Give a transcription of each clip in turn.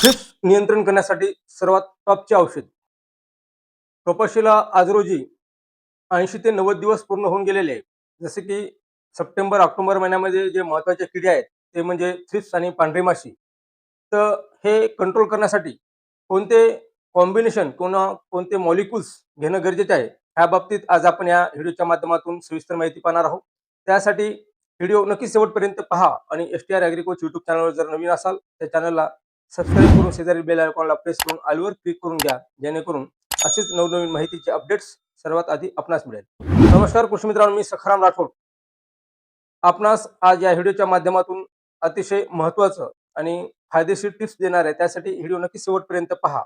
Thrips नियंत्रण करण्यासाठी सर्वात टॉपचे औषध. कपाशीला आज रोजी ऐंशी ते नव्वद दिवस पूर्ण होऊन गेलेले आहे जसे की सप्टेंबर ऑक्टोबर महिन्यामध्ये जे महत्त्वाचे किडे आहेत ते म्हणजे थ्रिप्स आणि पांढरी माशी तर हे कंट्रोल करण्यासाठी कोणते कॉम्बिनेशन किंवा कोणते मॉलिक्युल्स घेणं गरजेचे आहे ह्या बाबतीत आज आपण या व्हिडिओच्या माध्यमातून सविस्तर माहिती पाहणार आहोत. त्यासाठी व्हिडिओ नक्की शेवटपर्यंत पहा आणि एस टी आर ॲग्रिकोच युट्यूब चॅनलवर जर नवीन असाल त्या चॅनलला सबस्क्राईब करून शेजारी बेल आयकॉनला प्रेस करून आलवर क्लिक करून घ्या जेणेकरून असेच नवनवीन माहितीचे अपडेट्स सर्वात आधी आपणास मिळेल. नमस्कार कृषी मित्रांनो मी सखाराम राठोड. आपणास आज या व्हिडिओच्या माध्यमातून अतिशय महत्वाचं आणि फायदेशीर टिप्स देणार आहे त्यासाठी व्हिडिओ नक्की शेवटपर्यंत पहा.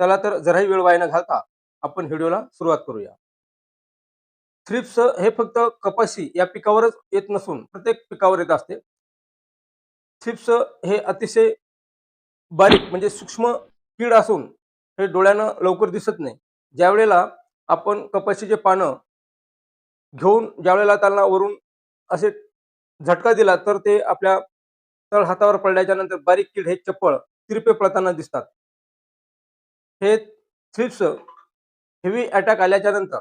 चला तर जराही वेळ वाया न घालता आपण व्हिडिओला सुरुवात करूया. थ्रिप्स हे फक्त कपाशी या पिकावरच येत नसून प्रत्येक पिकावर येत असते. थ्रिप्स हे अतिशय बारीक म्हणजे सूक्ष्म कीड असून हे डोळ्यानं लवकर दिसत नाही. ज्यावेळेला आपण कपाशीचे पानं घेऊन ज्यावेळेला त्यांना वरून असे झटका दिला तर ते आपल्या तळ हातावर पडल्याच्या नंतर बारीक कीड हे चप्पळ तिरपे पळताना दिसतात. हे थ्रिप्स हेवी अटॅक आल्याच्यानंतर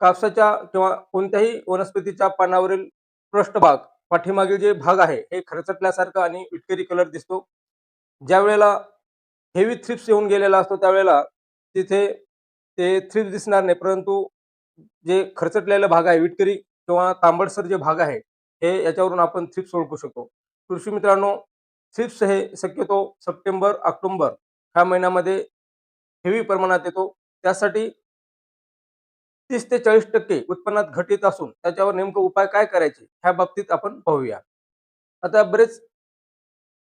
कापसाच्या किंवा कोणत्याही वनस्पतीच्या पानावरील पृष्ठभाग पाठीमागील जे भाग आहे हे खरचटल्यासारखं आणि विटकरी कलर दिसतो. ज्या वेळेला हेवी थ्रिप्स येऊन गेलेला असतो त्यावेळेला तिथे ते थ्रिप्स दिसणार नाही. परंतु जे खरचटलेला भाग आहे विटकरी किंवा तांबडसर जे भाग आहे हे याच्यावरून आपण थ्रिप्स ओळखू शकतो. कृषी मित्रांनो थ्रिप्स हे शक्यतो सप्टेंबर ऑक्टोबर ह्या महिन्यामध्ये हेवी प्रमाणात येतो. त्यासाठी तीस ते चाळीस टक्के उत्पन्नात घट येत असून त्याच्यावर नेमकं उपाय काय करायचे ह्या बाबतीत आपण पाहूया. आता बरेच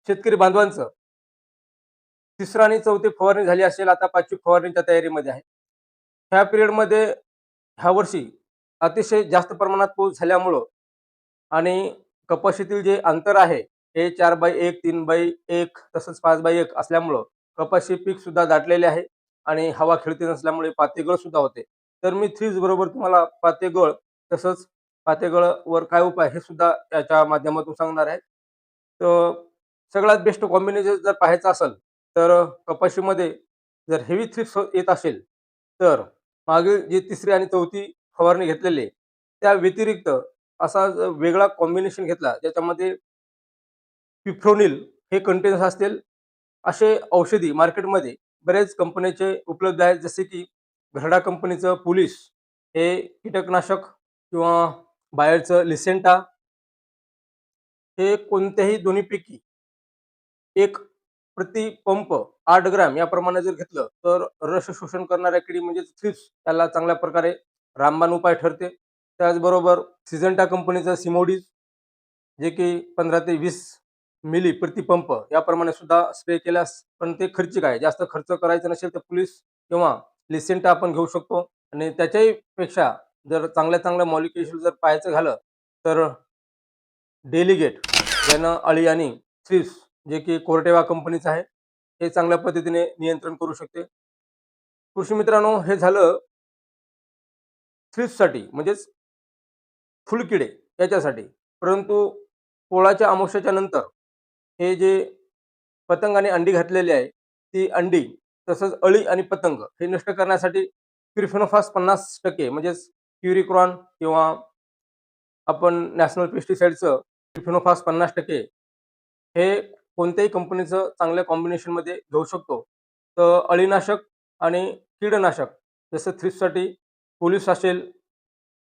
शेतकरी बांधवांचं तिसरा आणि चौथी फवारणी झाली असेल आता पाचवी फवारणीच्या तयारीमध्ये आहे. ह्या पिरियडमध्ये ह्या वर्षी अतिशय जास्त प्रमाणात पाऊस झाल्यामुळं आणि कपाशीतील जे अंतर आहे हे चार बाय एक तीन बाय एक तसंच पाच बाय एक असल्यामुळं कपाशी पीक सुद्धा दाटलेले आहे आणि हवा खेळती नसल्यामुळे पातेगळ सुद्धा होते. तर मी थ्रीज बरोबर तुम्हाला पातेगळ तसंच पातेगळवर काय उपाय हे सुद्धा याच्या माध्यमातून सांगणार आहे. तर सगळ्यात बेस्ट कॉम्बिनेशन जर पाहायचं असेल तर कपाशीमध्ये जर हेवी हो, थ्रिप्स येत असेल तर मागील जी तिसरी आणि चौथी फवारणी घेतलेली त्या व्यतिरिक्त असा वेगळा कॉम्बिनेशन घेतला ज्याच्यामध्ये पिफ्रोनिल हे कंटेन्स असतील असे औषधी मार्केटमध्ये बरेच कंपनीचे उपलब्ध आहेत जसे की घरडा कंपनीचं पोलीस हे कीटकनाशक किंवा बाहेरचं लिसेंटा हे कोणत्याही दोन्हीपैकी एक प्रति पंप आठ ग्रॅम याप्रमाणे जर घेतलं तर रस शोषण करणाऱ्या किडी म्हणजे थ्रिप्स त्याला चांगल्या प्रकारे रामबाण उपाय ठरते. त्याचबरोबर सिझंटा कंपनीचं सिमोडीज जे की पंधरा ते वीस मिली प्रतिपंप याप्रमाणे सुद्धा स्प्रे केल्यास पण ते खर्चिक आहे. जास्त खर्च करायचा नसेल तर पुलिस किंवा लिसेंटा आपण घेऊ शकतो. आणि त्याच्याही पेक्षा जर चांगल्या चांगल्या मॉलिक्युल जर पाहायचं झालं तर डेलिगेट ज्यानं अळी आणि थ्रिप्स जे की कोरटेवा कंपनीचं आहे हे चांगल्या पद्धतीने नियंत्रण करू शकते. कृषी मित्रांनो हे झालं थ्रिप्ससाठी म्हणजेच फुलकिडे याच्यासाठी. परंतु पोळाच्या अमावश्याच्या नंतर हे जे पतंगाने अंडी घातलेली आहे ती अंडी तसंच अळी आणि पतंग हे नष्ट करण्यासाठी क्रिफेनोफास पन्नास टक्के म्हणजेच क्युरिक्रॉन किंवा आपण नॅशनल पेस्टिसाईडचं क्रिफेनोफास पन्नास टक्के हे कोणत्याही कंपनीचं चांगल्या कॉम्बिनेशनमध्ये घेऊ शकतो. तर अळीनाशक आणि कीडनाशक जसं थ्रिप्ससाठी पोलीस असेल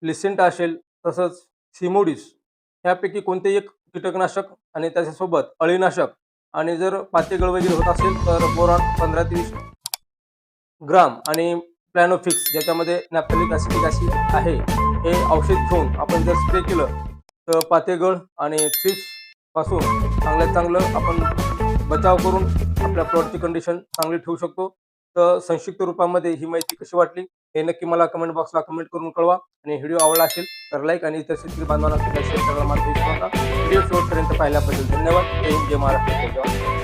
लिसेंट असेल तसंच सिमोडिस ह्यापैकी कोणतेही एक कीटकनाशक आणि त्याच्यासोबत अळीनाशक आणि जर पातेगळ वगैरे होत असेल तर बोरॉन पंधरा ते वीस ग्राम आणि प्लॅनोफिक्स ज्याच्यामध्ये नॅपलिक ॲसिडिक ॲसिड आहे हे औषध घेऊन आपण जर स्प्रे केलं तर पातेगळ आणि थ्रिप्स पासून चांगल्यात चांगलं आपण बचाव करून आपल्या प्लॉटची कंडिशन चांगली ठेवू शकतो. तर संक्षिप्त रूपामध्ये ही माहिती कशी वाटली हे नक्की मला कमेंट बॉक्सला कमेंट करून कळवा. आणि व्हिडिओ आवडला असेल तर लाईक आणि इतर शेतकरी बांधवांना सुद्धा शेअर करायला मात्र व्हिडिओ शेवटपर्यंत पाहिल्याबद्दल धन्यवाद. जय महाराष्ट्र.